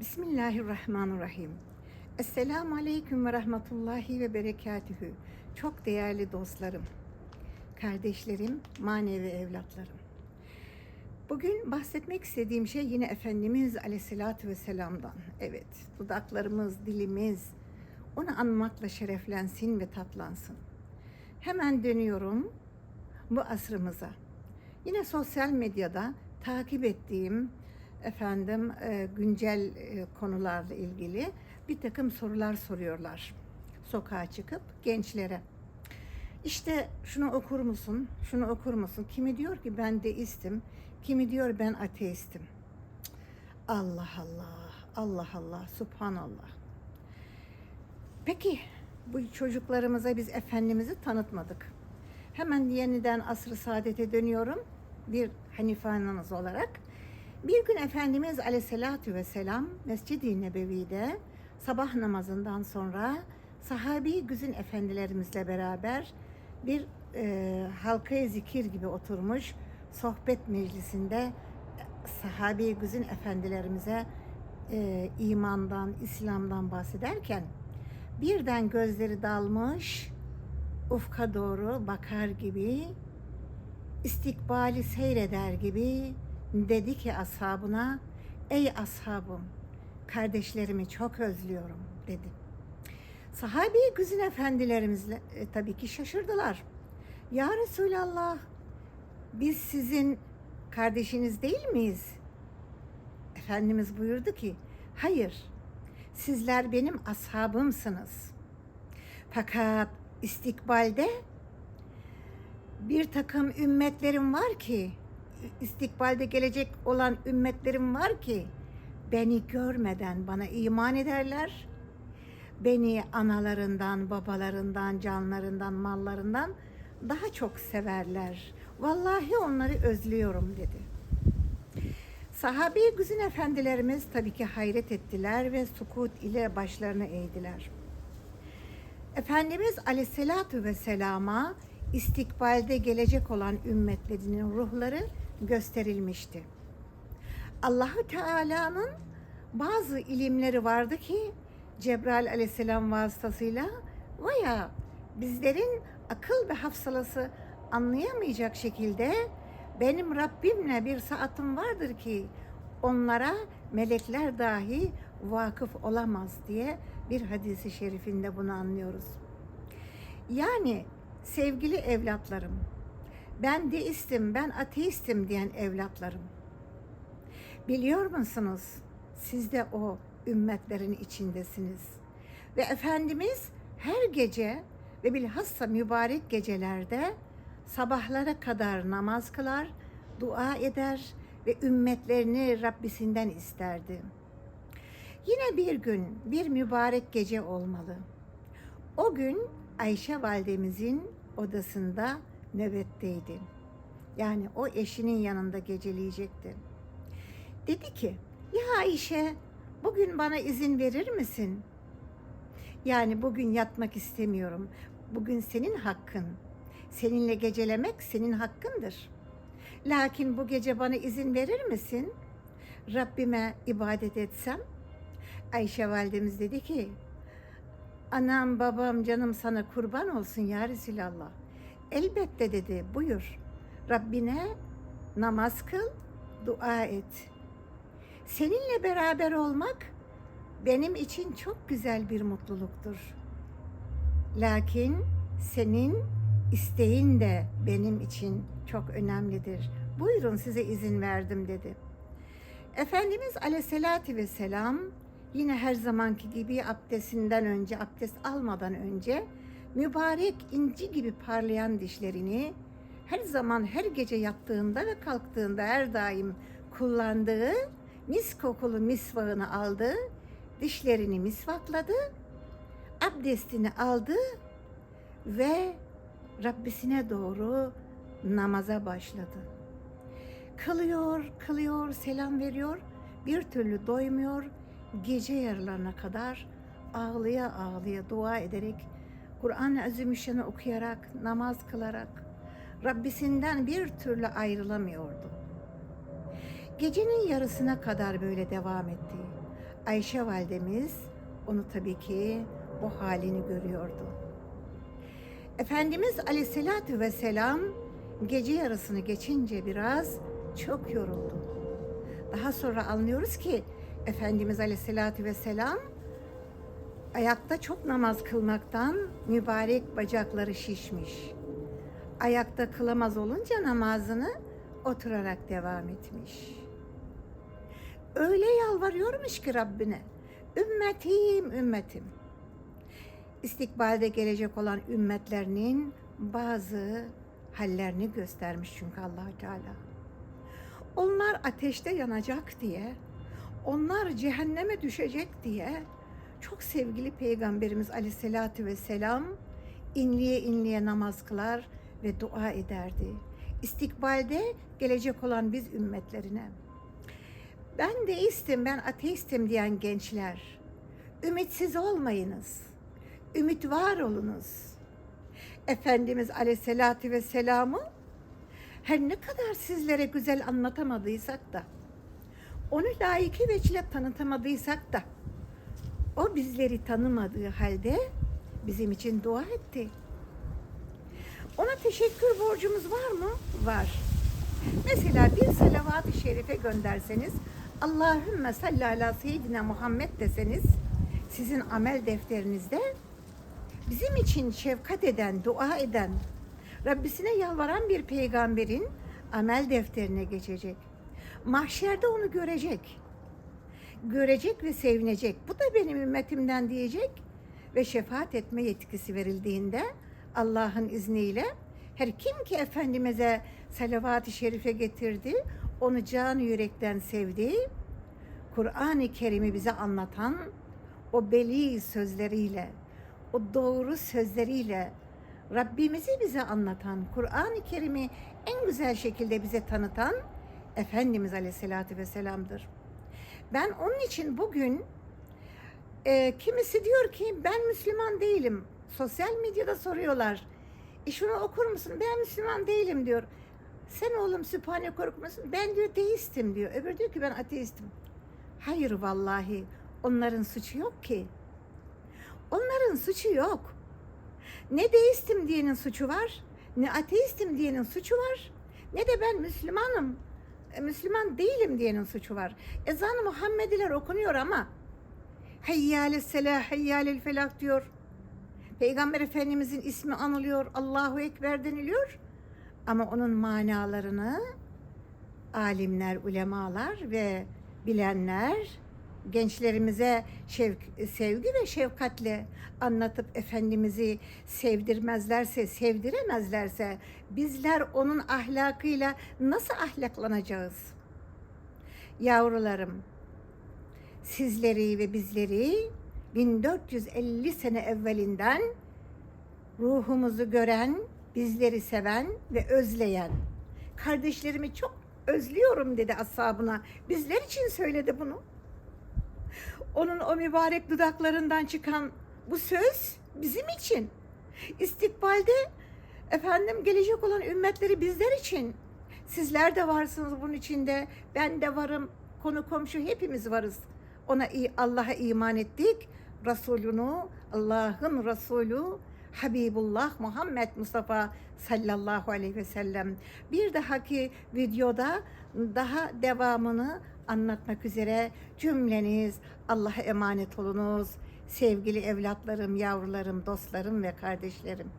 Bismillahirrahmanirrahim. Esselamu Aleyküm ve Rahmetullahi ve Berekatühü. Çok değerli dostlarım, kardeşlerim, manevi evlatlarım. Bugün bahsetmek istediğim şey yine Efendimiz Aleyhisselatü Vesselam'dan. Evet, dudaklarımız, dilimiz onu anmakla şereflensin ve tatlansın. Hemen dönüyorum bu asrımıza. Yine sosyal medyada takip ettiğim efendim e, güncel e, konularla ilgili bir takım sorular soruyorlar sokağa çıkıp gençlere. İşte şunu okur musun? Şunu okur musun? Kimi diyor ki ben deistim, kimi diyor ben ateistim. Allah Allah, Allah Allah, subhanallah. Peki bu çocuklarımıza biz Efendimiz'i tanıtmadık. Hemen yeniden asr-ı saadete dönüyorum. Bir Hanife olarak. Bir gün Efendimiz Aleyhisselatü Vesselam Mescid-i Nebevi'de sabah namazından sonra sahabi güzin efendilerimizle beraber bir e, halkaya zikir gibi oturmuş sohbet meclisinde sahabi güzin efendilerimize e, imandan, İslam'dan bahsederken birden gözleri dalmış ufka doğru bakar gibi istikbali seyreder gibi dedi ki ashabına ey ashabım kardeşlerimi çok özlüyorum dedi. Sahabi güzin efendilerimizle e, tabii ki şaşırdılar. Ya Resulallah biz sizin kardeşiniz değil miyiz? Efendimiz buyurdu ki hayır sizler benim ashabımsınız. Fakat istikbalde bir takım ümmetlerim var ki istikbalde gelecek olan ümmetlerim var ki beni görmeden bana iman ederler. Beni analarından, babalarından, canlarından, mallarından daha çok severler. Vallahi onları özlüyorum dedi. Sahabi güzin efendilerimiz tabii ki hayret ettiler ve sukut ile başlarını eğdiler. Efendimiz Aleyhisselatü Vesselam'a istikbalde gelecek olan ümmetlerinin ruhları gösterilmişti. Allahu Teala'nın bazı ilimleri vardı ki Cebrail Aleyhisselam vasıtasıyla veya bizlerin akıl ve hafsalası anlayamayacak şekilde benim Rabbimle bir saatim vardır ki onlara melekler dahi vakıf olamaz diye bir hadisi şerifinde bunu anlıyoruz. Yani sevgili evlatlarım, ben deistim, ben ateistim diyen evlatlarım. Biliyor musunuz? Siz de o ümmetlerin içindesiniz. Ve Efendimiz her gece ve bilhassa mübarek gecelerde sabahlara kadar namaz kılar, dua eder ve ümmetlerini Rabbisinden isterdi. Yine bir gün, bir mübarek gece olmalı. O gün Ayşe validemizin odasında nöbetteydi. Yani o eşinin yanında geceleyecekti. Dedi ki, ya Ayşe bugün bana izin verir misin? Yani bugün yatmak istemiyorum. Bugün senin hakkın. Seninle gecelemek senin hakkındır. Lakin bu gece bana izin verir misin? Rabbime ibadet etsem? Ayşe validemiz dedi ki, Anam babam canım sana kurban olsun ya Resulallah. Elbette dedi buyur. Rabbine namaz kıl, dua et. Seninle beraber olmak benim için çok güzel bir mutluluktur. Lakin senin isteğin de benim için çok önemlidir. Buyurun size izin verdim dedi. Efendimiz Aleyhisselatü Vesselam yine her zamanki gibi abdestinden önce, abdest almadan önce mübarek inci gibi parlayan dişlerini her zaman her gece yattığında ve kalktığında her daim kullandığı mis kokulu misvağını aldı, dişlerini misvakladı, abdestini aldı ve Rabbisine doğru namaza başladı. Kılıyor, kılıyor, selam veriyor, bir türlü doymuyor, gece yarılarına kadar ağlıya ağlıya dua ederek Kur'an-ı Azimüşşan'ı okuyarak, namaz kılarak Rabbisinden bir türlü ayrılamıyordu. Gecenin yarısına kadar böyle devam etti. Ayşe validemiz onu tabii ki bu halini görüyordu. Efendimiz aleyhissalatü vesselam gece yarısını geçince biraz çok yoruldu. Daha sonra anlıyoruz ki Efendimiz aleyhissalatü vesselam ayakta çok namaz kılmaktan mübarek bacakları şişmiş. Ayakta kılamaz olunca namazını oturarak devam etmiş. Öyle yalvarıyormuş ki Rabbine. Ümmetim, ümmetim. İstikbalde gelecek olan ümmetlerinin bazı hallerini göstermiş çünkü allah Teala. Onlar ateşte yanacak diye, onlar cehenneme düşecek diye çok sevgili Peygamberimiz Aleyhisselatü Vesselam inliye inliye namaz kılar ve dua ederdi. İstikbalde gelecek olan biz ümmetlerine. Ben deistim, ben ateistim diyen gençler, ümitsiz olmayınız. Ümit var olunuz. Efendimiz Aleyhisselatü Vesselam'ı her ne kadar sizlere güzel anlatamadıysak da, onu layıkı veçile tanıtamadıysak da, o bizleri tanımadığı halde bizim için dua etti. Ona teşekkür borcumuz var mı? Var. Mesela bir salavat-ı şerife gönderseniz, Allahümme salli ala seyyidina Muhammed deseniz, sizin amel defterinizde bizim için şefkat eden, dua eden, Rabbisine yalvaran bir peygamberin amel defterine geçecek. Mahşerde onu görecek. Görecek ve sevinecek. Bu da benim ümmetimden diyecek ve şefaat etme yetkisi verildiğinde Allah'ın izniyle her kim ki Efendimiz'e salavat-ı şerife getirdi, onu can yürekten sevdi, Kur'an-ı Kerim'i bize anlatan o beli sözleriyle, o doğru sözleriyle Rabbimizi bize anlatan, Kur'an-ı Kerim'i en güzel şekilde bize tanıtan Efendimiz Aleyhisselatü Vesselam'dır. Ben onun için bugün e, kimisi diyor ki ben Müslüman değilim. Sosyal medyada soruyorlar. E şunu okur musun? Ben Müslüman değilim diyor. Sen oğlum Sübhane korkmasın. Ben diyor deistim diyor. Öbür diyor ki ben ateistim. Hayır vallahi onların suçu yok ki. Onların suçu yok. Ne deistim diyenin suçu var, ne ateistim diyenin suçu var, ne de ben Müslümanım, Müslüman değilim diyenin suçu var. Ezan-ı Muhammediler okunuyor ama Heyyâle selah, heyyâlel felah diyor. Peygamber Efendimizin ismi anılıyor, Allahu Ekber deniliyor. Ama onun manalarını alimler, ulemalar ve bilenler gençlerimize şevk, sevgi ve şefkatle anlatıp Efendimiz'i sevdirmezlerse, sevdiremezlerse bizler onun ahlakıyla nasıl ahlaklanacağız? Yavrularım, sizleri ve bizleri 1450 sene evvelinden ruhumuzu gören, bizleri seven ve özleyen, kardeşlerimi çok özlüyorum dedi ashabına. Bizler için söyledi bunu. Onun o mübarek dudaklarından çıkan bu söz bizim için. İstikbalde efendim gelecek olan ümmetleri bizler için. Sizler de varsınız bunun içinde. Ben de varım. Konu komşu hepimiz varız. Ona Allah'a iman ettik. Resulunu, Allah'ın Resulü Habibullah Muhammed Mustafa sallallahu aleyhi ve sellem. Bir dahaki videoda daha devamını anlatmak üzere cümleniz Allah'a emanet olunuz. Sevgili evlatlarım, yavrularım, dostlarım ve kardeşlerim.